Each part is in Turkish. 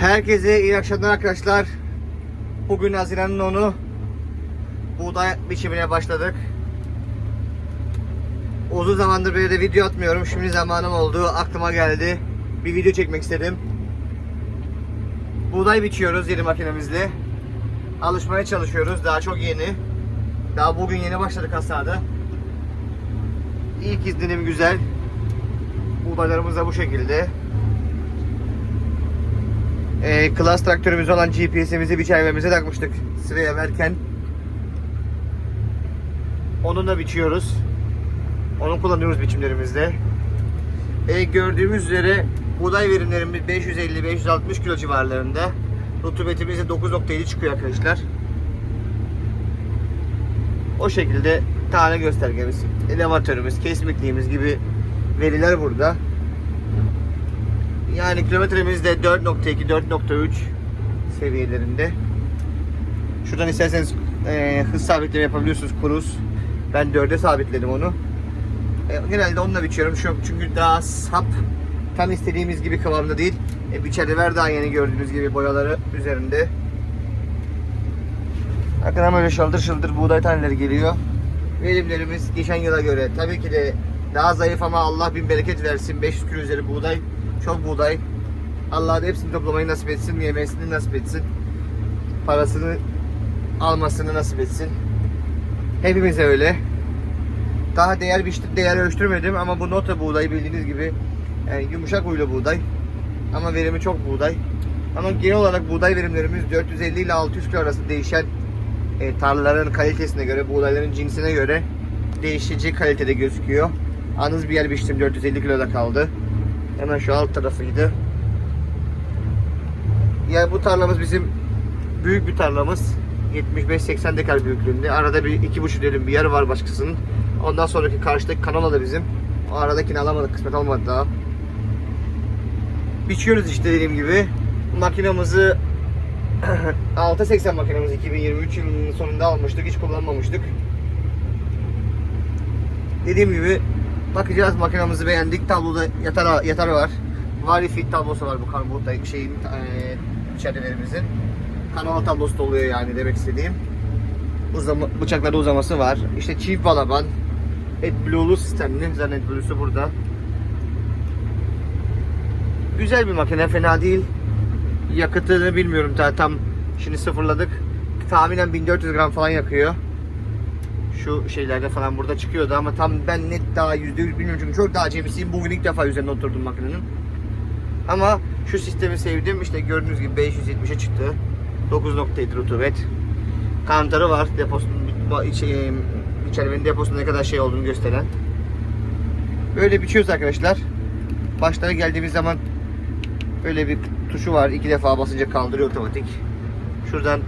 Herkese iyi akşamlar arkadaşlar. Bugün Haziran'ın 10'u. Buğday biçimine başladık. Uzun zamandır böyle de video atmıyorum. Şimdi zamanım oldu. Aklıma geldi. Bir video çekmek istedim. Buğday biçiyoruz yeni makinemizle. Alışmaya çalışıyoruz. Daha çok yeni. Daha bugün yeni başladık hasada. İlk izlenim güzel. Buğdaylarımız da bu şekilde. Ee, klas traktörümüz olan GPS'imizi biçermemize takmıştık sıraya verken. Onunla biçiyoruz. Onu kullanıyoruz biçimlerimizde. Ee, gördüğümüz üzere buğday verimlerimiz 550-560 kilo civarlarında. Rutubetimiz de 9.7 çıkıyor arkadaşlar. O şekilde tane göstergemiz, elevatörümüz, kesmikliğimiz gibi veriler burada. Yani kilometremiz de 4.2-4.3 seviyelerinde. Şuradan isterseniz e, hız sabitleme yapabiliyorsunuz kruz. Ben 4'e sabitledim onu. E, genelde onunla biçiyorum şu çünkü daha sap tam istediğimiz gibi kıvamda değil. E, biçerde ver daha yeni gördüğünüz gibi boyaları üzerinde. Arkadan böyle şıldır şıldır buğday taneleri geliyor. Verimlerimiz geçen yıla göre tabii ki de daha zayıf ama Allah bin bereket versin. 500 kilo üzeri buğday, çok buğday. Allah da hepsini toplamayı nasip etsin, yemesini nasip etsin. Parasını almasını nasip etsin. Hepimize öyle. Daha değer biçtim, değer ölçtürmedim ama bu nota buğday bildiğiniz gibi yani yumuşak huylu buğday. Ama verimi çok buğday. Ama genel olarak buğday verimlerimiz 450 ile 600 kilo arası değişen e, tarlaların kalitesine göre, buğdayların cinsine göre değişici kalitede gözüküyor. Anız bir yer biçtim 450 kiloda kaldı. Hemen şu alt tarafıydı. Yani bu tarlamız bizim büyük bir tarlamız. 75-80 dekar büyüklüğünde. Arada bir iki buçuk dönüm bir yer var başkasının. Ondan sonraki karşıdaki kanala da bizim. O aradakini alamadık, kısmet olmadı daha. Biçiyoruz işte dediğim gibi. Makinamızı 680 makinamızı 2023 yılının sonunda almıştık. Hiç kullanmamıştık. Dediğim gibi bakacağız makinamızı beğendik. Tabloda yatar yatar var. Vari tablosu var bu karbonda şeyin e, içerilerimizin. Kanal tablosu da oluyor yani demek istediğim. Uzama, bıçaklarda uzaması var. İşte çift balaban. AdBlue'lu sistemli. Zaten AdBlue'su burada. Güzel bir makine fena değil. Yakıtını bilmiyorum ta- tam şimdi sıfırladık. Tahminen 1400 gram falan yakıyor. Şu şeylerde falan burada çıkıyordu ama tam ben net daha %100 bilmiyorum çünkü çok daha acemisiyim. Bugün ilk defa üzerine oturdum makinenin. Ama şu sistemi sevdim. İşte gördüğünüz gibi 570'e çıktı. 9.7 rutubet. Kantarı var. Deposunun şey, içeriğinin deposunun ne kadar şey olduğunu gösteren. Böyle biçiyoruz arkadaşlar. Başlara geldiğimiz zaman böyle bir tuşu var. İki defa basınca kaldırıyor otomatik. Şuradan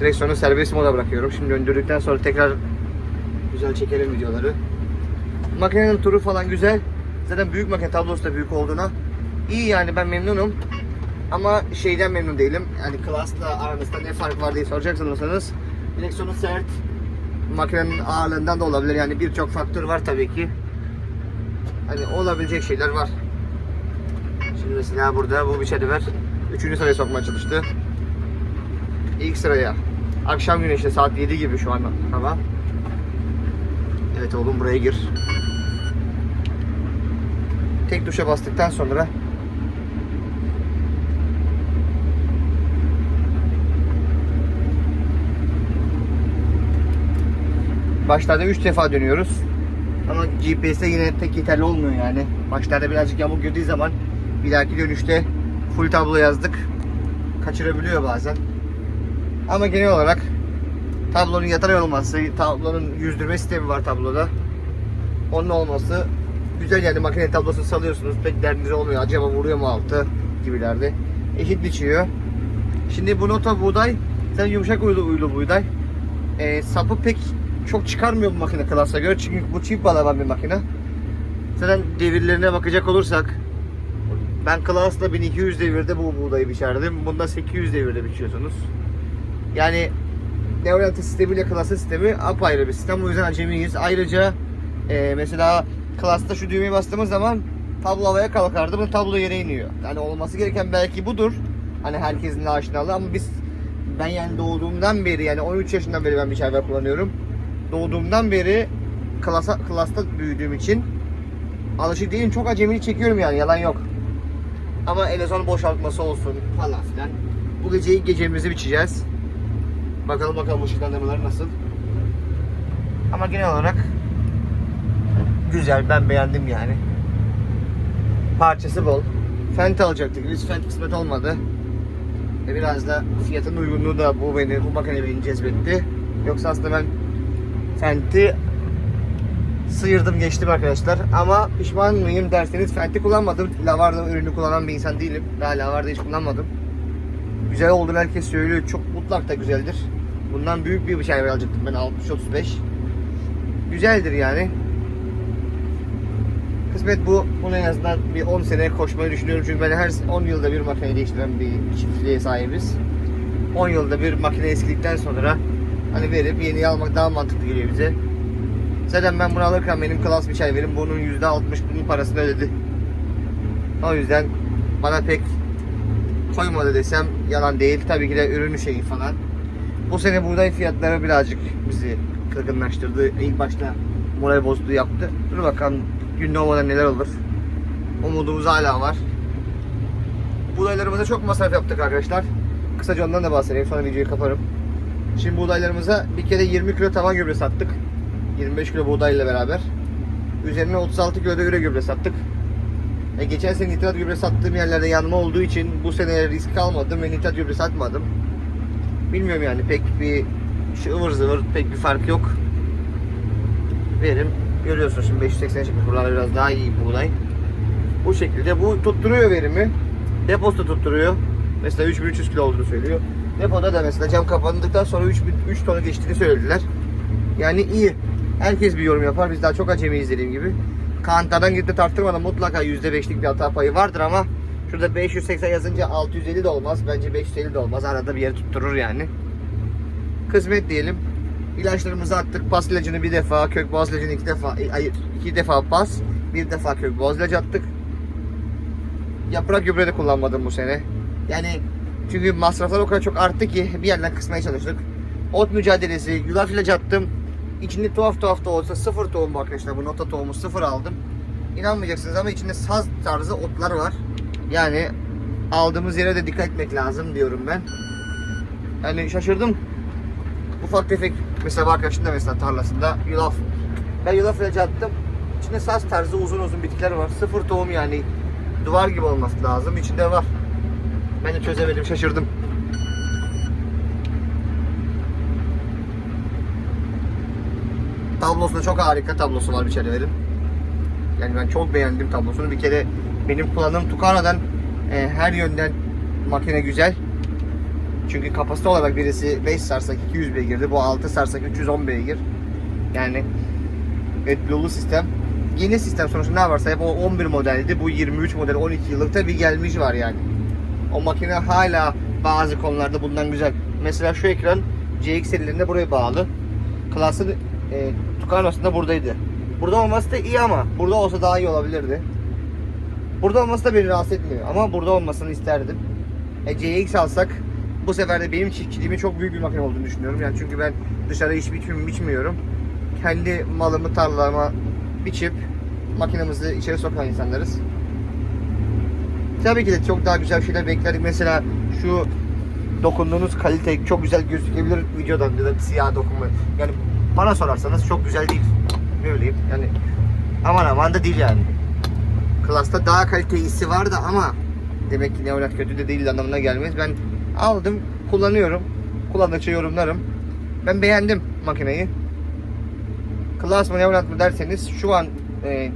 direksiyonu serbest moda bırakıyorum. Şimdi döndürdükten sonra tekrar güzel çekelim videoları. Makinenin turu falan güzel. Zaten büyük makine tablosu da büyük olduğuna iyi yani ben memnunum. Ama şeyden memnun değilim. Yani Class'la aranızda ne fark var diye soracaksınız. Direksiyonu sert. Makinenin ağırlığından da olabilir. Yani birçok faktör var tabii ki. Hani olabilecek şeyler var. Şimdi mesela burada bu bir şey ver. Üçüncü sıraya sokmaya çalıştı. İlk sıraya. Akşam güneşte saat 7 gibi şu an hava. Evet oğlum buraya gir. Tek tuşa bastıktan sonra Başlarda 3 defa dönüyoruz. Ama GPS'e yine tek yeterli olmuyor yani. Başlarda birazcık yamuk girdiği zaman bir dahaki dönüşte full tablo yazdık. Kaçırabiliyor bazen. Ama genel olarak tablonun yatay olması, tablonun yüzdürme sistemi var tabloda. Onun olması güzel yani makine tablosunu salıyorsunuz. Pek derdiniz olmuyor. Acaba vuruyor mu altı gibilerde. Eşit biçiyor. Şimdi bu nota buğday, sen yumuşak uylu uylu buğday. Ee, sapı pek çok çıkarmıyor bu makine klasa göre çünkü bu çift balaban bir makine. Zaten devirlerine bakacak olursak ben Klas'la 1200 devirde bu buğdayı biçerdim. Bunda 800 devirde biçiyorsunuz. Yani Neuralti sistemiyle Klas'ın sistemi apayrı bir sistem. O yüzden acemiyiz. Ayrıca e, mesela Klas'ta şu düğmeye bastığımız zaman tablo havaya kalkardı. Bunun tablo yere iniyor. Yani olması gereken belki budur. Hani herkesin de aşinalığı ama biz ben yani doğduğumdan beri yani 13 yaşından beri ben bir çayver kullanıyorum. Doğduğumdan beri klasa, klasta büyüdüğüm için alışık değilim. Çok acemini çekiyorum yani yalan yok. Ama elezon boşaltması olsun falan filan. Bu geceyi gecemizi biçeceğiz. Bakalım bakalım ışıklandırmalar nasıl. Ama genel olarak güzel ben beğendim yani. Parçası bol. Fent alacaktık. Biz Fent kısmet olmadı. E biraz da fiyatın uygunluğu da bu beni bu makine beni cezbetti. Yoksa aslında ben Fent'i sıyırdım geçtim arkadaşlar. Ama pişman mıyım derseniz Fent'i kullanmadım. Lavarda ürünü kullanan bir insan değilim. Daha Lavarda hiç kullanmadım. Güzel olduğunu herkes söylüyor. Çok mutlak da güzeldir. Bundan büyük bir bıçak alacaktım ben 60-35. Güzeldir yani. Kısmet bu. Bunu en azından bir 10 sene koşmayı düşünüyorum. Çünkü ben her 10 yılda bir makine değiştiren bir çiftliğe sahibiz. 10 yılda bir makine eskidikten sonra hani verip yeni almak daha mantıklı geliyor bize. Zaten ben bunu alırken benim klas bir çay verim bunun %60 bunun parasını ödedi. O yüzden bana pek koymadı desem yalan değil. Tabii ki de ürünü şeyi falan. Bu sene buğday fiyatları birazcık bizi kırgınlaştırdı. İlk başta moral bozdu yaptı. Dur bakalım gün doğmadan neler olur. Umudumuz hala var. Buğdaylarımıza çok masraf yaptık arkadaşlar. Kısaca ondan da bahsedeyim sonra videoyu kaparım. Şimdi buğdaylarımıza bir kere 20 kilo tavan gübre sattık. 25 kilo buğdayla beraber. Üzerine 36 kilo da üre gübre sattık. E, geçen sene nitrat gübre sattığım yerlerde yanma olduğu için bu sene risk almadım ve nitrat gübre satmadım. Bilmiyorum yani pek bir şey ıvır zıvır pek bir fark yok. Verim görüyorsun şimdi 580 çıkmış buralarda biraz daha iyi buğday. Bu şekilde bu tutturuyor verimi. Deposu da tutturuyor. Mesela 3300 kilo olduğunu söylüyor. Depoda da mesela cam kapandıktan sonra 3000 3 tonu geçtiğini söylediler. Yani iyi. Herkes bir yorum yapar. Biz daha çok acemiyiz dediğim gibi. Kantardan gidip de tarttırmadan mutlaka %5'lik bir hata payı vardır ama şurada 580 yazınca 650 de olmaz. Bence 550 de olmaz. Arada bir yere tutturur yani. Kısmet diyelim. İlaçlarımızı attık. Pas ilacını bir defa, kök boğaz ilacını iki defa, e, hayır iki defa pas, bir defa kök boğaz ilacı attık. Yaprak gübre de kullanmadım bu sene. Yani çünkü masraflar o kadar çok arttı ki bir yerden kısmaya çalıştık. Ot mücadelesi, yulaf ilacı attım. İçinde tuhaf tuhaf da olsa sıfır tohum bu arkadaşlar. Bu nota tohumu sıfır aldım. İnanmayacaksınız ama içinde saz tarzı otlar var. Yani aldığımız yere de dikkat etmek lazım diyorum ben. Yani şaşırdım. Ufak tefek mesela arkadaşın da mesela tarlasında yulaf. Ben yulaf ilacı attım. İçinde saz tarzı uzun uzun bitkiler var. Sıfır tohum yani duvar gibi olması lazım. İçinde var. Ben de çözemedim şaşırdım. Tablosunda çok harika tablosu var bir çeleverin. Yani ben çok beğendim tablosunu. Bir kere benim kullandığım Tucana'dan e, her yönden makine güzel. Çünkü kapasite olarak birisi 5 sarsak 200 beygirdi. Bu 6 sarsak 310 beygir. Yani etlolu sistem. Yeni sistem sonuçta ne varsa hep o 11 modeldi. Bu 23 model 12 yıllıkta bir gelmiş var yani. O makine hala bazı konularda bundan güzel. Mesela şu ekran CX serilerinde buraya bağlı. Klasın e, Tucano'sunda buradaydı. Burada olması da iyi ama burada olsa daha iyi olabilirdi. Burada olması da beni rahatsız etmiyor ama burada olmasını isterdim. E, CX alsak bu sefer de benim çiftçiliğimin çok büyük bir makine olduğunu düşünüyorum. Yani çünkü ben dışarı hiç biçim biçmiyorum. Kendi malımı tarlama biçip makinemizi içeri sokan insanlarız. Tabii ki de çok daha güzel şeyler beklerdik. Mesela şu dokunduğunuz kalite çok güzel gözükebilir videodan ya da siyah dokunma. Yani bana sorarsanız çok güzel değil. Ne bileyim yani aman aman da değil yani. Klasta daha kalite hissi vardı ama demek ki Neolat kötü de değil anlamına gelmez. Ben aldım, kullanıyorum. Kullandıkça yorumlarım. Ben beğendim makineyi. Klas mı Neolat mı derseniz şu an e,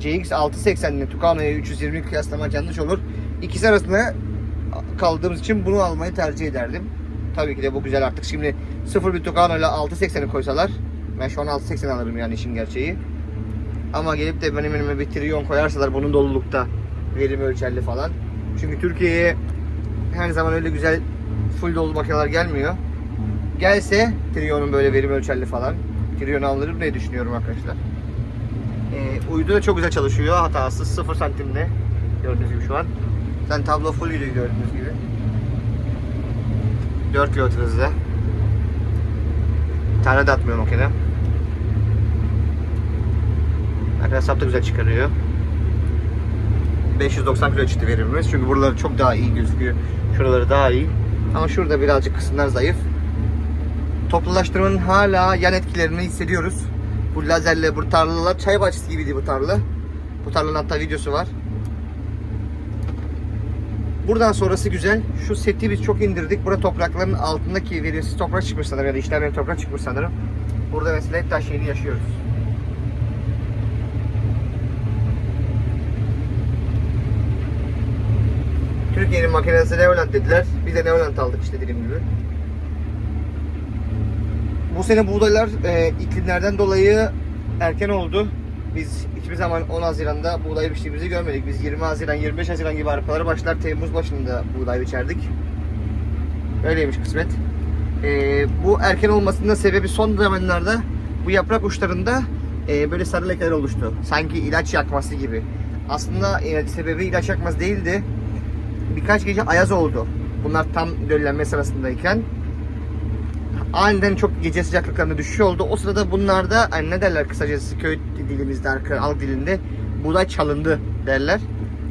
CX 680 ile Tucano'ya 320 kıyaslamak yanlış olur. İkisi arasında kaldığımız için bunu almayı tercih ederdim. Tabii ki de bu güzel artık. Şimdi 0 bir Tucano ile 680'i koysalar ben şu an 680 alırım yani işin gerçeği. Ama gelip de benim önüme bir trilyon koyarsalar bunun dolulukta verim ölçerli falan. Çünkü Türkiye'ye her zaman öyle güzel full dolu makineler gelmiyor. Gelse trilyonun böyle verim ölçerli falan. Trilyon alırım diye düşünüyorum arkadaşlar. Ee, uydu da çok güzel çalışıyor. Hatasız 0 santimde. Gördüğünüz gibi şu an. Zaten tablo full gördüğünüz gibi. 4 kilo hızla. Tane de atmıyor makine. Arkadaşlar sap da güzel çıkarıyor. 590 kilo çıktı verimimiz. Çünkü buraları çok daha iyi gözüküyor. Şuraları daha iyi. Ama şurada birazcık kısımlar zayıf. Toplulaştırmanın hala yan etkilerini hissediyoruz. Bu lazerle bu tarlalar çay bahçesi gibiydi bu tarla. Bu tarlanın hatta videosu var. Buradan sonrası güzel. Şu seti biz çok indirdik. Burada toprakların altındaki verimsiz toprak çıkmış sanırım ya da işlenmeyen toprak çıkmış sanırım. Burada mesela hep taş şeyini yaşıyoruz. Türkiye'nin makinesi Neoland dediler. Biz de Neoland aldık işte dediğim gibi. Bu sene buğdaylar e, iklimlerden dolayı erken oldu. Biz hiçbir zaman 10 Haziran'da buğday biçtiğimizi görmedik. Biz 20 Haziran, 25 Haziran gibi arpaları başlar Temmuz başında buğday biçerdik. Öyleymiş kısmet. E, bu erken olmasının sebebi son zamanlarda bu yaprak uçlarında e, böyle sarı lekeler oluştu. Sanki ilaç yakması gibi. Aslında e, sebebi ilaç yakması değildi. Birkaç gece ayaz oldu. Bunlar tam döllenme sırasındayken aniden çok gece sıcaklıklarında düşüş oldu. O sırada bunlarda hani ne derler kısacası köy dilimizde, arka- halk dilinde buğday çalındı derler.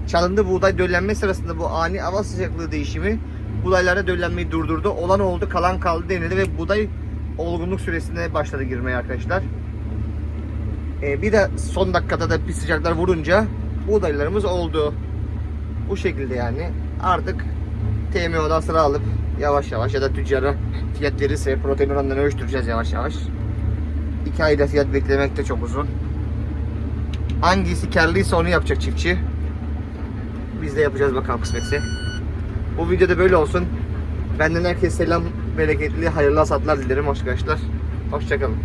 Çalındı buğday döllenme sırasında bu ani hava sıcaklığı değişimi buğdaylarda döllenmeyi durdurdu. Olan oldu, kalan kaldı denildi ve buğday olgunluk süresine başladı girmeye arkadaşlar. Ee, bir de son dakikada da bir sıcaklar vurunca buğdaylarımız oldu. Bu şekilde yani. Artık TMO'dan sıra alıp yavaş yavaş ya da tüccara fiyat verirse protein oranlarını ölçtüreceğiz yavaş yavaş. 2 ayda fiyat beklemek de çok uzun. Hangisi karlıysa onu yapacak çiftçi. Biz de yapacağız bakalım kısmetse. Bu videoda böyle olsun. Benden herkese selam, bereketli, hayırlı hasatlar dilerim arkadaşlar. Hoşçakalın.